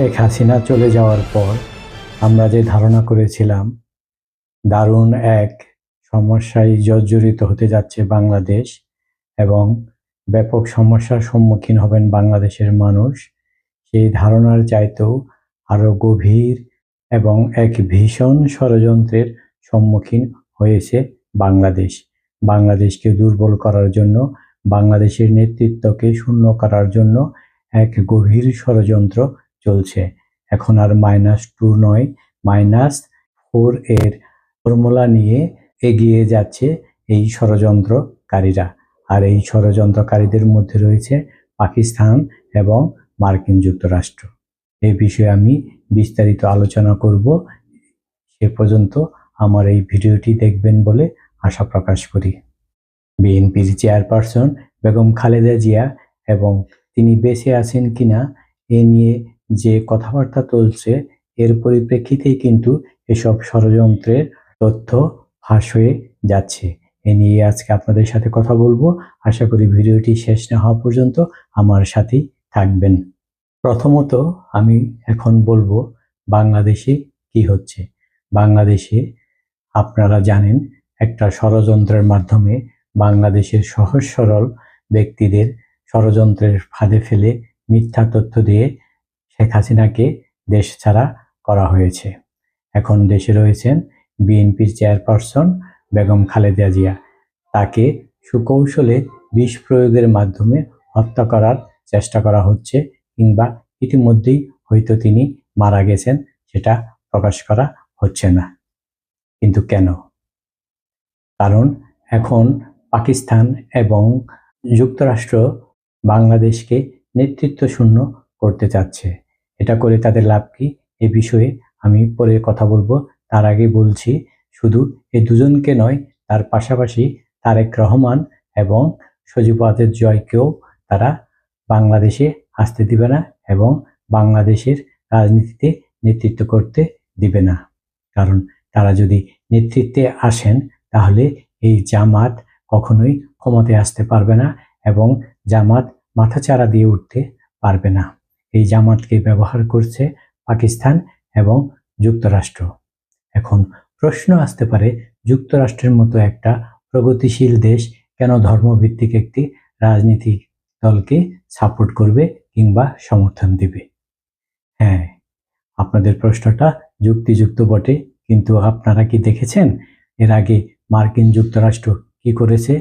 শেখ হাসিনা চলে যাওয়ার পর আমরা যে ধারণা করেছিলাম, দারুণ এক সমস্যায় জর্জরিত হতে যাচ্ছে বাংলাদেশ এবং ব্যাপক সমস্যার সম্মুখীন হবেন বাংলাদেশের মানুষ, সেই ধারণার চাইতেও আরও গভীর এবং এক ভীষণ ষড়যন্ত্রের সম্মুখীন হয়েছে বাংলাদেশ। বাংলাদেশকে দুর্বল করার জন্য, বাংলাদেশের নেতৃত্বকে শূন্য করার জন্য এক গভীর ষড়যন্ত্র চলছে। এখন আর মাইনাস টু নয় মাইনাস ফোর এর ফর্মুলা নিয়ে এগিয়ে যাচ্ছে এই ষড়যন্ত্রকারীরা। আর এই ষড়যন্ত্রকারীদের মধ্যে রয়েছে পাকিস্তান এবং মার্কিন যুক্তরাষ্ট্র। এই বিষয়ে আমি বিস্তারিত আলোচনা করব। সে পর্যন্ত আমার এই ভিডিওটি দেখবেন বলে আশা প্রকাশ করি। বিএনপির চেয়ারপারসন বেগম খালেদা জিয়া এবং তিনি বেঁচে আছেন কিনা এ নিয়ে যে কথাবার্তা চলছে, এর পরিপ্রেক্ষিতেই কিন্তু এসব ষড়যন্ত্রের তথ্য ফাঁস হয়ে যাচ্ছে। এ নিয়ে আজকে আপনাদের সাথে কথা বলব। আশা করি ভিডিওটি শেষ না হওয়া পর্যন্ত আমার সাথেই থাকবেন। প্রথমত আমি এখন বলব বাংলাদেশে কি হচ্ছে। বাংলাদেশে আপনারা জানেন, একটা ষড়যন্ত্রের মাধ্যমে বাংলাদেশের সহজ সরল ব্যক্তিদের ষড়যন্ত্রের ফাঁদে ফেলে মিথ্যা তথ্য দিয়ে শেখ হাসিনাকে দেশ ছাড়া করা হয়েছে। এখন দেশে রয়েছেন বিএনপির চেয়ারপারসন বেগম খালেদা জিয়া। তাকে সুকৌশলে বিষ প্রয়োগের মাধ্যমে হত্যা করার চেষ্টা করা হচ্ছে কিংবা ইতিমধ্যেই হয়তো তিনি মারা গেছেন সেটা প্রকাশ করা হচ্ছে না। কিন্তু কেন? কারণ এখন পাকিস্তান এবং যুক্তরাষ্ট্র বাংলাদেশকে নেতৃত্ব শূন্য করতে চাচ্ছে। এটা করে তাদের লাভ কি? এ বিষয়ে আমি পরে কথা বলব। তার আগে বলছি, শুধু এই দুজনকে নয়, তার পাশাপাশি তারেক রহমান এবং সজীবাদের জয়কেও তারা বাংলাদেশে আসতে দিবে না এবং বাংলাদেশের রাজনীতিতে নেতৃত্ব করতে দিবে না। কারণ তারা যদি নেতৃত্বে আসেন, তাহলে এই জামাত কখনোই ক্ষমতায় আসতে পারবে না এবং জামাত মাথাচাড়া দিয়ে উঠতে পারবে না। এই জামাতকে ব্যবহার করছে পাকিস্তান এবং যুক্তরাষ্ট্র। এখন প্রশ্ন আসতে পারে, যুক্তরাষ্ট্রের মতো একটা প্রগতিশীল দেশ কেন ধর্মভিত্তিক একটি রাজনীতিক দলকে সাপোর্ট করবে কিংবা সমর্থন দিবে? হ্যাঁ আপনাদের প্রশ্নটা যুক্তিযুক্ত বটে, কিন্তু আপনারা কি দেখেছেন? এর আগে মার্কিন যুক্তরাষ্ট্র কি করেছে?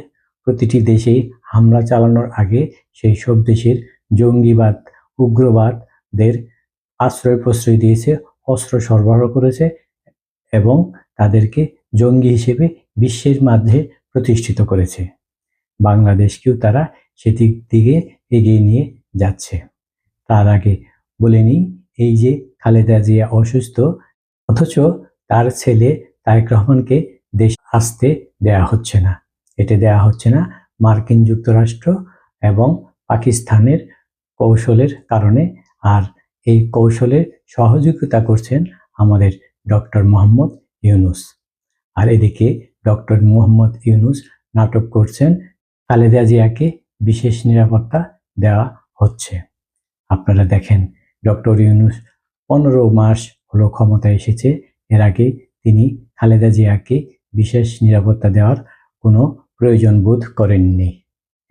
প্রতিটি দেশেই হামলা চালানোর আগে সেই সব দেশের জঙ্গিবাদ উগ্রবাদদের আশ্রয় প্রশ্রয় দিয়েছে, অস্ত্র সরবরাহ করেছে এবং তাদেরকে জঙ্গি হিসেবে বিশ্বের মাঝে প্রতিষ্ঠিত করেছে। বাংলাদেশকেও তারা সেদিক দিকে এগিয়ে নিয়ে যাচ্ছে। তার আগে বলে নিই, এই যে খালেদা জিয়া অসুস্থ, অথচ তার ছেলে তারেক রহমানকে দেশ আসতে দেয়া হচ্ছে না। এটা দেয়া হচ্ছে না মার্কিন যুক্তরাষ্ট্র এবং পাকিস্তানের কৌশলের কারণে আর এই কৌশলের সহযোগিতা করছেন আমাদের ডক্টর মোহাম্মদ ইউনুস। আর এদিকে ডক্টর মোহাম্মদ ইউনুস নাটক করছেন খালেদা জিয়াকে বিশেষ নিরাপত্তা দেওয়া হচ্ছে। আপনারা দেখেন, ডক্টর ইউনুস পনেরো মাস হলো ক্ষমতায় এসেছে। এর আগে তিনি খালেদা জিয়াকে বিশেষ নিরাপত্তা দেওয়ার কোনো প্রয়োজন বোধ করেননি।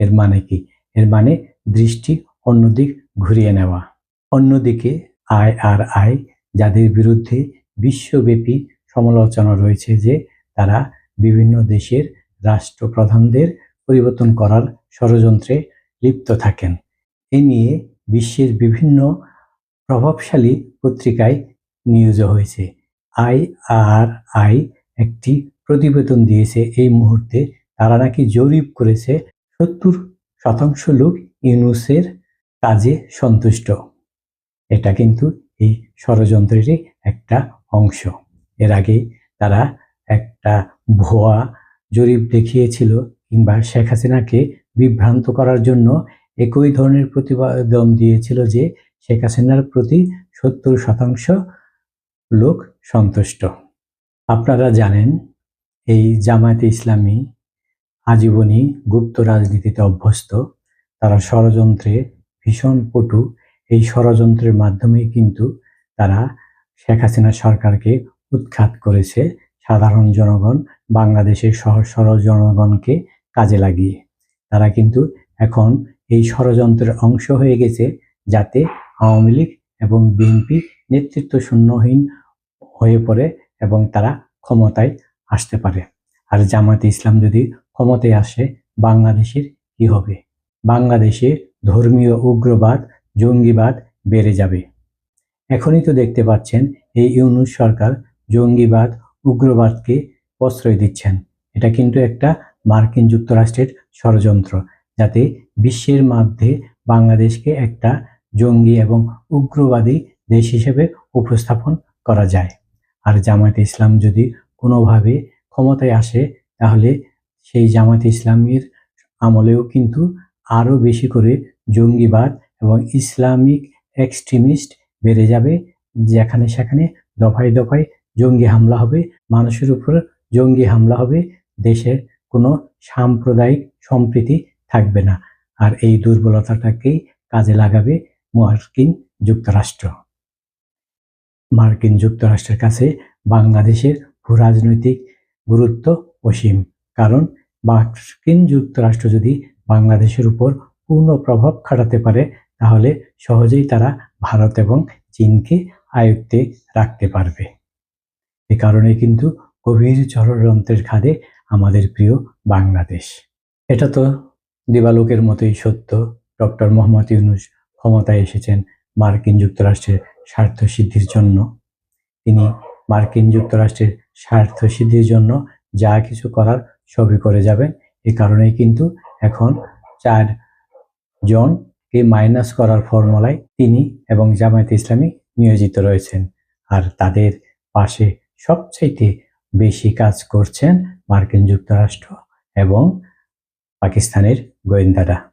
এর মানে কি? এর মানে দৃষ্টি অন্যদিক ঘুরিয়ে নেওয়া। অন্যদিকে আই আর আই যাদের বিরুদ্ধে বিশ্বব্যাপী সমালোচনা রয়েছে যে তারা বিভিন্ন দেশের রাষ্ট্রপ্রধানদের পরিবর্তন করার ষড়যন্ত্রে লিপ্ত থাকেন। এ নিয়ে বিশ্বের বিভিন্ন প্রভাবশালী পত্রিকায় নিউজ হয়েছে। আই আর আই একটি প্রতিবেদন দিয়েছে, এই মুহূর্তে তারা নাকি জরিপ করেছে সত্তর শতাংশ লোক ইউনুসের কাজে সন্তুষ্ট। এটা কিন্তু এই ষড়যন্ত্রেরই একটা অংশ। এর আগে তারা একটা ভুয়া জরিপ দেখিয়েছিল কিংবা শেখ হাসিনাকে বিভ্রান্ত করার জন্য একই ধরনের প্রতিবেদন দিয়েছিল যে শেখ হাসিনার প্রতি সত্তর শতাংশ লোক সন্তুষ্ট। আপনারা জানেন, এই জামায়াতে ইসলামী আজীবনী গুপ্ত রাজনীতিতে অভ্যস্ত। তারা ষড়যন্ত্রে ভীষণ পটু এই ষড়যন্ত্রের মাধ্যমেই কিন্তু তারা শেখ হাসিনা সরকারকে উৎখাত করেছে সাধারণ জনগণ, বাংলাদেশের সহজ সরল জনগণকে কাজে লাগিয়ে। তারা কিন্তু এখন এই ষড়যন্ত্রের অংশ হয়ে গেছে যাতে আওয়ামী লীগ এবং বিএনপি নেতৃত্ব শূন্যহীন হয়ে পড়ে এবং তারা ক্ষমতায় আসতে পারে। আর জামাতে ইসলাম যদি ক্ষমতায় আসে, বাংলাদেশের কি হবে? বাংলাদেশে ধর্মীয় উগ্রবাদ, জঙ্গিবাদ বেড়ে যাবে। এখনই তো দেখতে পাচ্ছেন, এই ইউনুস সরকার জঙ্গিবাদ, উগ্রবাদকে প্রশ্রয় দিচ্ছেন। এটা কিন্তু একটা মার্কিন যুক্তরাষ্ট্রের ষড়যন্ত্র, যাতে বিশ্বের মধ্যে বাংলাদেশকে একটা জঙ্গি এবং উগ্রবাদী দেশ হিসেবে উপস্থাপন করা যায়। আর জামায়াতে ইসলাম যদি কোনোভাবে ক্ষমতায় আসে, তাহলে সেই জামায়াতে ইসলামের আমলেও কিন্তু আরও বেশি করে জঙ্গিবাদ এবং ইসলামিক এক্সট্রিমিস্ট বেড়ে যাবে, যেখানে সেখানে দফায় দফায় জঙ্গি হামলা হবে, মানুষের উপর জঙ্গি হামলা হবে, দেশের কোনো সাম্প্রদায়িক সম্প্রীতি থাকবে না। আর এই দুর্বলতাটাকেই কাজে লাগাবে মার্কিন যুক্তরাষ্ট্র। মার্কিন যুক্তরাষ্ট্রের কাছে বাংলাদেশের ভূরাজনৈতিক গুরুত্ব অসীম, কারণ মার্কিন যুক্তরাষ্ট্র যদি বাংলাদেশের উপর পূর্ণ প্রভাব খাটাতে পারে, তাহলে সহজেই তারা ভারত এবং চীনকে আয়ত্তে রাখতে পারবে। এ কারণে কিন্তু গভীর ষড়যন্ত্রের খাদে আমাদের প্রিয় বাংলাদেশ। এটা তো দিবালোকের মতোই সত্য। ডক্টর মোহাম্মদ ইউনুস ক্ষমতায় এসেছেন মার্কিন যুক্তরাষ্ট্রের স্বার্থ সিদ্ধির জন্য। তিনি মার্কিন যুক্তরাষ্ট্রের স্বার্থ সিদ্ধির জন্য যা কিছু করার সবই করে যাবেন। এ কারণেই কিন্তু এখন চার জনকে মাইনাস করার ফর্মুলায় তিনি এবং জামায়াত ইসলামী নিয়োজিত রয়েছেন। আর তাদের পাশে সবচাইতে বেশি কাজ করছেন মার্কিন যুক্তরাষ্ট্র এবং পাকিস্তানের গোয়েন্দারা।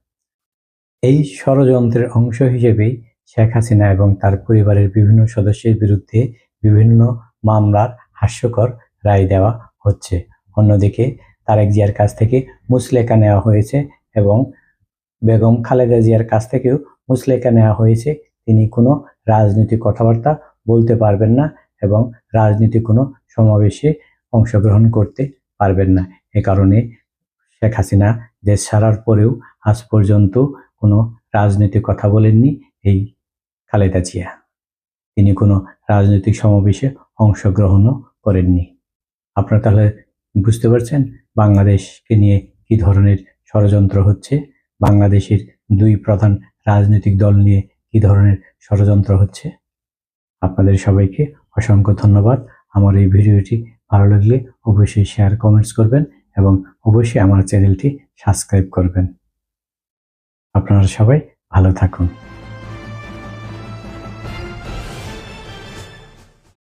এই ষড়যন্ত্রের অংশ হিসেবেই শেখ হাসিনা এবং তার পরিবারের বিভিন্ন সদস্যের বিরুদ্ধে বিভিন্ন মামলার হাস্যকর রায় দেওয়া হচ্ছে। অন্যদিকে তারেক জিয়ার কাছ থেকে মুসলেকা নেওয়া হয়েছে এবং বেগম খালেদা জিয়ার কাছ থেকেও মুসলেকা নেওয়া হয়েছে। তিনি কোনো রাজনৈতিক কথাবার্তা বলতে পারবেন না এবং রাজনীতি কোনো সমাবেশে অংশগ্রহণ করতে পারবেন না। এ কারণে শেখ হাসিনা দেশ ছাড়ার পরেও আজ পর্যন্ত কোনো রাজনৈতিক কথা বলেননি এই খালেদা জিয়া। তিনি কোনো রাজনৈতিক সমাবেশে অংশগ্রহণও করেননি। আপনারা তাহলে বুঝতে পারছেন বাংলাদেশকে নিয়ে কি ধরনের ষড়যন্ত্র হচ্ছে? বাংলাদেশের দুই প্রধান রাজনৈতিক দল নিয়ে কি ধরনের ষড়যন্ত্র হচ্ছে? আপনাদের সবাইকে অসংখ্য ধন্যবাদ। আমার এই ভিডিওটি ভালো লাগলে অবশ্যই শেয়ার কমেন্টস করবেন এবং অবশ্যই আমার চ্যানেলটি সাবস্ক্রাইব করবেন। আপনারা সবাই ভালো থাকুন।